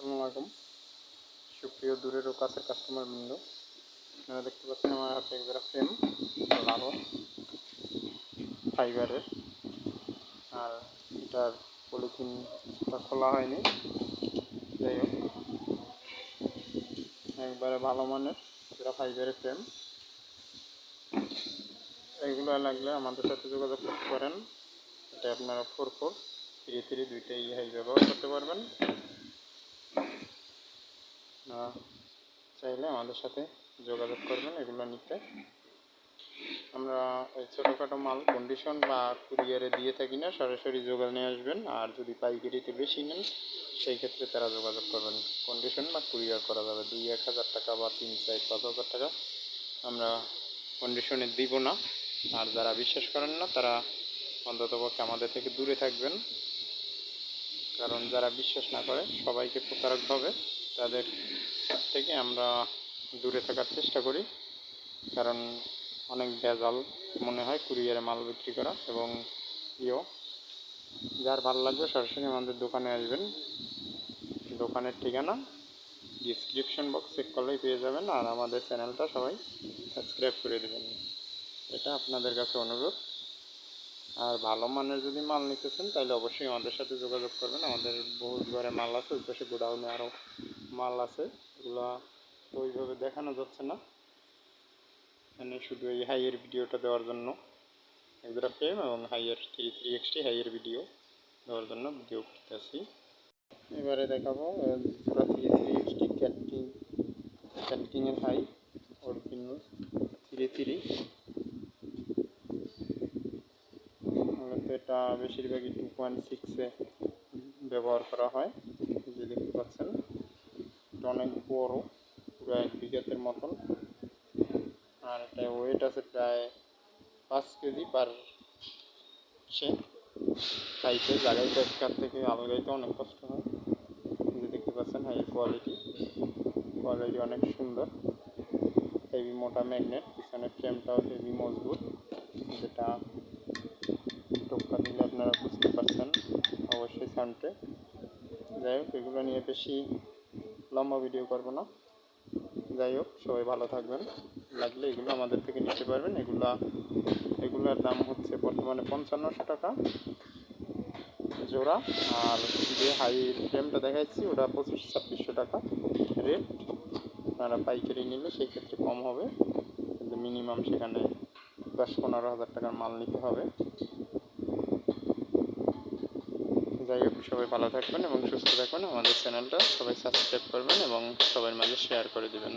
আসসালামু আলাইকুম। সুপ্রিয় দূরের ও কাছের কাস্টমার বৃন্দ, আপনারা দেখতে পাচ্ছেন আমার হাতে একজোড়া ফ্রেম লাগানো ফাইবারের আর এটার পলিথিনটা খোলা হয়নি। যাই হোক, একবারে ভালো মানের যেটা ফাইবারের ফ্রেম এগুলো লাগলে আমাদের সাথে যোগাযোগ করতে পারেন। এটা আপনারা ফোর ফোর থ্রি থ্রি দুইটাই হাই ব্যবহার করতে পারবেন। চাইলে আমাদের সাথে যোগাযোগ করবেন এগুলো নিতে। আমরা এই ছোটোখাটো মাল কন্ডিশন বা কুরিয়ারে দিয়ে থাকি না, সরাসরি যোগান নিয়ে আসবেন। আর যদি পাইকারিতে বেশি নেন, সেই ক্ষেত্রে তারা যোগাযোগ করবেন। কন্ডিশন বা কুরিয়ার করা যাবে দুই, এক হাজার টাকা বা তিন, চার, পাঁচ হাজার টাকা। আমরা কন্ডিশনে দিব না। আর যারা বিশ্বাস করেন না, তারা অন্ততপক্ষে আমাদের থেকে দূরে থাকবেন। কারণ যারা বিশ্বাস না করে, সবাইকে প্রতারকভাবে তাদের থেকে আমরা দূরে থাকার চেষ্টা করি, কারণ অনেক ভেজাল মনে হয় কুরিয়ারে মাল বিক্রি করা এবং ইও। যার ভালো লাগবে সরাসরি আমাদের দোকানে আসবেন। দোকানের ঠিকানা ডিসক্রিপশন বক্স চেক করলেই পেয়ে যাবেন আর আমাদের চ্যানেলটা সবাই সাবস্ক্রাইব করে দেবেন। এটা আপনাদের কাছে অনুরোধ। আর ভালো মানের যদি মাল নিতেছেন তাহলে অবশ্যই আমাদের সাথে যোগাযোগ করবেন। আমাদের বহু ঘরে মাল আছে, ওই পাশে গোডাউনে আরও মাল আছে, এগুলো তো ওইভাবে দেখানো যাচ্ছে না। মানে শুধু এই হাইয়ের ভিডিওটা দেওয়ার জন্য একজোড়া ফ্রেম এবং হাইয়ের থ্রি থ্রি এক্সটি হাইয়ের ভিডিও দেওয়ার জন্য ভিডিও করতেছি। এবারে দেখাবো থ্রি থ্রি এক্সটি ক্যাটকিং ক্যাটকিংয়ের হাই ওর অরিজিনাল থ্রি থ্রি এটা বেশিরভাগই টু পয়েন্ট সিক্সে ব্যবহার করা হয় যে দেখতে পাচ্ছেন। এটা অনেক বড়, পুরো এক বিঘাতের মতন। আর এটা ওয়েট আছে প্রায় পাঁচ কেজি পার সে। খাইতে জায়গায় একখান থেকে আলগাইতে অনেক কষ্ট হয়। যে দেখতে পাচ্ছেন হাই কোয়ালিটি কোয়ালিটি অনেক সুন্দর। হেভি মোটা ম্যাগনেট পিছনের ফ্রেমটাও হেভি মজবুত। যেটা টোক্কা দিলে আপনারা বুঝতে পারছেন, অবশ্যই সাউন্ডে যাই হোক, এগুলো নিয়ে বেশি লম্বা ভিডিও করব না। যাই হোক, সবাই ভালো থাকবেন। লাগলে এগুলো আমাদের থেকে নিতে পারবেন। এগুলা, এগুলোর দাম হচ্ছে বর্তমানে পঞ্চান্নশো টাকা। জোড়া, আর যে হাই ফ্রেমটা দেখাচ্ছি, ওটা পঁচিশ, ছাব্বিশশো টাকা রেট আপনারা পাইকারি নিলে সেই ক্ষেত্রে কম হবে। কিন্তু মিনিমাম সেখানে দশ, পনেরো হাজার টাকার মাল নিতে হবে। সবাই ভালো থাকবেন এবং সুস্থ থাকবেন। আমাদের চ্যানেলটা সবাই সাবস্ক্রাইব করবেন এবং সবার মাঝে শেয়ার করে দেবেন।